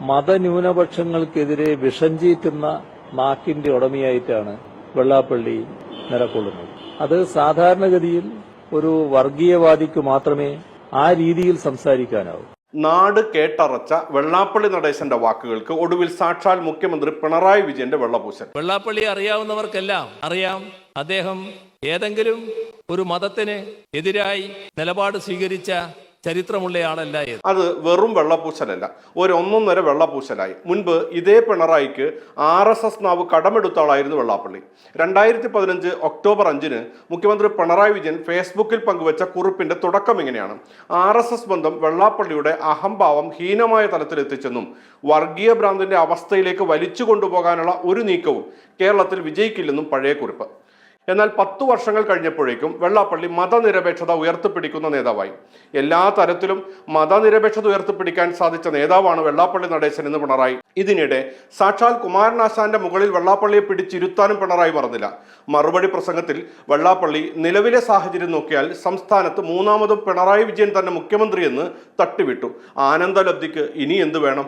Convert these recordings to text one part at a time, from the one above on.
മതന്യൂനപക്ഷങ്ങൾക്കെതിരെ വിഷം ചീറ്റുന്ന നാക്കിന്റെ ഉടമയായിട്ടാണ് വെള്ളാപ്പള്ളി നിലകൊള്ളുന്നത്. അത് സാധാരണഗതിയിൽ ഒരു വർഗീയവാദിക്ക് മാത്രമേ ആ രീതിയിൽ സംസാരിക്കാനാവൂ. നാട് കേട്ടറച്ച വെള്ളാപ്പള്ളി നടേശന്റെ വാക്കുകൾക്ക് ഒടുവിൽ സാക്ഷാൽ മുഖ്യമന്ത്രി പിണറായി വിജയന്റെ വെള്ളപൂശൻ വെള്ളാപ്പള്ളി അറിയാവുന്നവർക്കെല്ലാം അറിയാം. അദ്ദേഹം ഏതെങ്കിലും ഒരു മതത്തിന് എതിരായി നിലപാട് സ്വീകരിച്ച ചരിത്രമുള്ളയാളല്ല ആളല്ല അത് വെറും വെള്ളപൂശലല്ല. ഒരു ഒന്നൊന്നര വെള്ളപൂശലായി. മുൻപ് ഇതേ പിണറായിക്ക് ആർ എസ് എസ് നാവ് കടമെടുത്ത ആളായിരുന്നു വെള്ളാപ്പള്ളി. രണ്ടായിരത്തി പതിനഞ്ച് ഒക്ടോബർ അഞ്ചിന് മുഖ്യമന്ത്രി പിണറായി വിജയൻ ഫേസ്ബുക്കിൽ പങ്കുവച്ച കുറിപ്പിന്റെ തുടക്കം ഇങ്ങനെയാണ്. ആർ എസ് എസ് ബന്ധം വെള്ളാപ്പള്ളിയുടെ അഹംഭാവം ഹീനമായ തലത്തിലെത്തിച്ചെന്നും വർഗീയ ഭ്രാന്തിന്റെ അവസ്ഥയിലേക്ക് വലിച്ചു കൊണ്ടുപോകാനുള്ള ഒരു നീക്കവും കേരളത്തിൽ വിജയിക്കില്ലെന്നും പഴയ കുറിപ്പ്. എന്നാൽ പത്തു വർഷങ്ങൾ കഴിഞ്ഞപ്പോഴേക്കും വെള്ളാപ്പള്ളി മതനിരപേക്ഷത ഉയർത്തിപ്പിടിക്കുന്ന നേതാവായി. എല്ലാ തരത്തിലും മതനിരപേക്ഷത ഉയർത്തിപ്പിടിക്കാൻ സാധിച്ച നേതാവാണ് വെള്ളാപ്പള്ളി നടേശൻ എന്ന് പിണറായി. ഇതിനിടെ സാക്ഷാൽ കുമാരനാശാന്റെ മുകളിൽ വെള്ളാപ്പള്ളിയെ പിടിച്ചിരുത്താനും പിണറായി മറന്നില്ല മറുപടി പ്രസംഗത്തിൽ വെള്ളാപ്പള്ളി നിലവിലെ സാഹചര്യം നോക്കിയാൽ സംസ്ഥാനത്ത് മൂന്നാമതും പിണറായി വിജയൻ തന്നെ മുഖ്യമന്ത്രിയെന്ന് തട്ടിവിട്ടു. ആനന്ദലബ്ധിക്ക് ഇനി എന്ത് വേണം?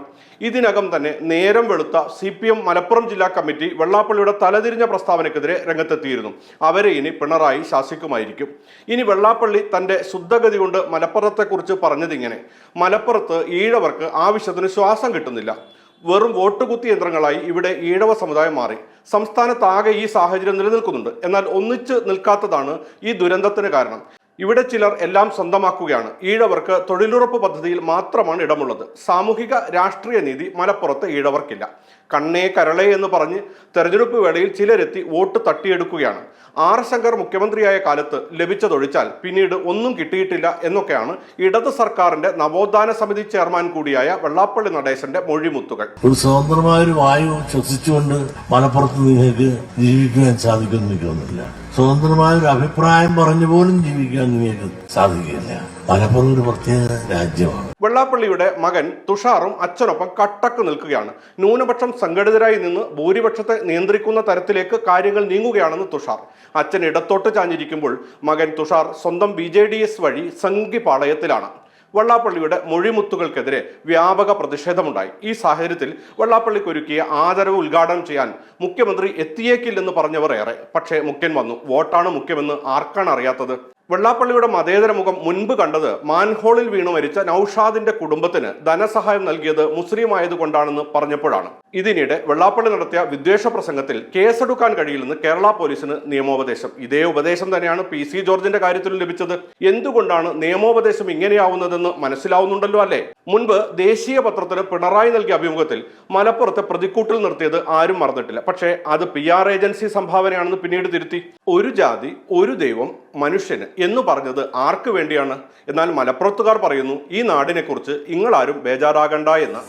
ഇതിനകം തന്നെ നേരം വെളുത്ത സി മലപ്പുറം ജില്ലാ കമ്മിറ്റി വെള്ളാപ്പള്ളിയുടെ തലതിരിഞ്ഞ പ്രസ്താവനക്കെതിരെ രംഗത്തെത്തിയിരുന്നു. അവരെ ഇനി പിണറായി ശാസിക്കുമായിരിക്കും. ഇനി വെള്ളാപ്പള്ളി തന്റെ ശുദ്ധഗതി കൊണ്ട് മലപ്പുറത്തെക്കുറിച്ച് പറഞ്ഞതിങ്ങനെ മലപ്പുറത്ത് ഈഴവർക്ക് ആവശ്യത്തിന് ശ്വാസം കിട്ടുന്നില്ല. വെറും വോട്ടുകുത്തി യന്ത്രങ്ങളായി ഇവിടെ ഈഴവ സമുദായം മാറി. സംസ്ഥാനത്താകെ ഈ സാഹചര്യം നിലനിൽക്കുന്നുണ്ട്. എന്നാൽ ഒന്നിച്ച് നിൽക്കാത്തതാണ് ഈ ദുരന്തത്തിന് കാരണം. ഇവിടെ ചിലർ എല്ലാം സ്വന്തമാക്കുകയാണ്. ഈഴവർക്ക് തൊഴിലുറപ്പ് പദ്ധതിയിൽ മാത്രമാണ് ഇടമുള്ളത്. സാമൂഹിക രാഷ്ട്രീയ നീതി മലപ്പുറത്ത് ഈഴവർക്കില്ല. കണ്ണേ കരളേ എന്ന് പറഞ്ഞ് തെരഞ്ഞെടുപ്പ് വേളയിൽ ചിലരെത്തി വോട്ട് തട്ടിയെടുക്കുകയാണ്. ആർ. ശങ്കർ മുഖ്യമന്ത്രിയായ കാലത്ത് ലഭിച്ചതൊഴിച്ചാൽ പിന്നീട് ഒന്നും കിട്ടിയിട്ടില്ല എന്നൊക്കെയാണ് ഇടത് സർക്കാരിന്റെ നവോത്ഥാന സമിതി ചെയർമാൻ കൂടിയായ വെള്ളാപ്പള്ളി നടേശന്റെ മൊഴിമുത്തുകൾ. ഒരു സ്വതന്ത്രമായ ഒരു വായു ശ്വസിച്ചുകൊണ്ട് മലപ്പുറത്ത് നിങ്ങൾക്ക് ജീവിക്കുവാൻ സാധിക്കുമെന്ന് തോന്നുന്നില്ല. സ്വതന്ത്രമായ ഒരു അഭിപ്രായം പറഞ്ഞു പോലും ജീവിക്കാൻ നിങ്ങൾക്ക് സാധിക്കില്ല. മലപ്പുറം ഒരു പ്രത്യേക രാജ്യമാണ്. വെള്ളാപ്പള്ളിയുടെ മകൻ തുഷാറും അച്ഛനൊപ്പം കട്ടക്ക് നിൽക്കുകയാണ്. ന്യൂനപക്ഷം സംഘടിതരായി നിന്ന് ഭൂരിപക്ഷത്തെ നിയന്ത്രിക്കുന്ന തരത്തിലേക്ക് കാര്യങ്ങൾ നീങ്ങുകയാണെന്ന് തുഷാർ. അച്ഛൻ ഇടത്തോട്ട് ചാഞ്ഞിരിക്കുമ്പോൾ മകൻ തുഷാർ സ്വന്തം ബി വഴി സംഘി പാളയത്തിലാണ് വെള്ളാപ്പള്ളിയുടെ മൊഴിമുത്തുകൾക്കെതിരെ വ്യാപക പ്രതിഷേധമുണ്ടായി. ഈ സാഹചര്യത്തിൽ വെള്ളാപ്പള്ളിക്കൊരുക്കിയ ആദരവ് ഉദ്ഘാടനം ചെയ്യാൻ മുഖ്യമന്ത്രി എത്തിയേക്കില്ലെന്ന് പറഞ്ഞവർ ഏറെ. പക്ഷേ മുഖ്യൻ വന്നു. വോട്ടാണ് മുഖ്യമെന്ന് ആർക്കാണ് അറിയാത്തത്? വെള്ളാപ്പള്ളിയുടെ മതേതര മുഖം മുൻപ് കണ്ടത് മാൻഹോളിൽ വീണു മരിച്ച നൌഷാദിന്റെ കുടുംബത്തിന് ധനസഹായം നൽകിയത് മുസ്ലിം ആയതുകൊണ്ടാണെന്ന് പറഞ്ഞപ്പോഴാണ്. ഇതിനിടെ വെള്ളാപ്പള്ളി നടത്തിയ വിദ്വേഷ പ്രസംഗത്തിൽ കേസെടുക്കാൻ കഴിയില്ലെന്ന് കേരള പോലീസിന് നിയമോപദേശം. ഇതേ ഉപദേശം തന്നെയാണ് പി സി ജോർജിന്റെ കാര്യത്തിലും ലഭിച്ചത്. എന്തുകൊണ്ടാണ് നിയമോപദേശം ഇങ്ങനെയാവുന്നതെന്ന് മനസ്സിലാവുന്നുണ്ടല്ലോ അല്ലേ? മുൻപ് ദേശീയ പത്രത്തിന് പിണറായി നൽകിയ അഭിമുഖത്തിൽ മലപ്പുറത്തെ പ്രതിക്കൂട്ടിൽ നിർത്തിയത് ആരും മറന്നിട്ടില്ല. പക്ഷേ അത് പി ആർ ഏജൻസി സംഭാവനയാണെന്ന് പിന്നീട് തിരുത്തി. ഒരു ജാതി ഒരു ദൈവം മനുഷ്യന് എന്ന് പറഞ്ഞത് ആർക്ക് വേണ്ടിയാണ്? എന്നാൽ മലപ്പുറത്തുകാർ പറയുന്നു ഈ നാടിനെക്കുറിച്ച് ഇങ്ങളാരും ബേജാറാകണ്ട എന്ന്.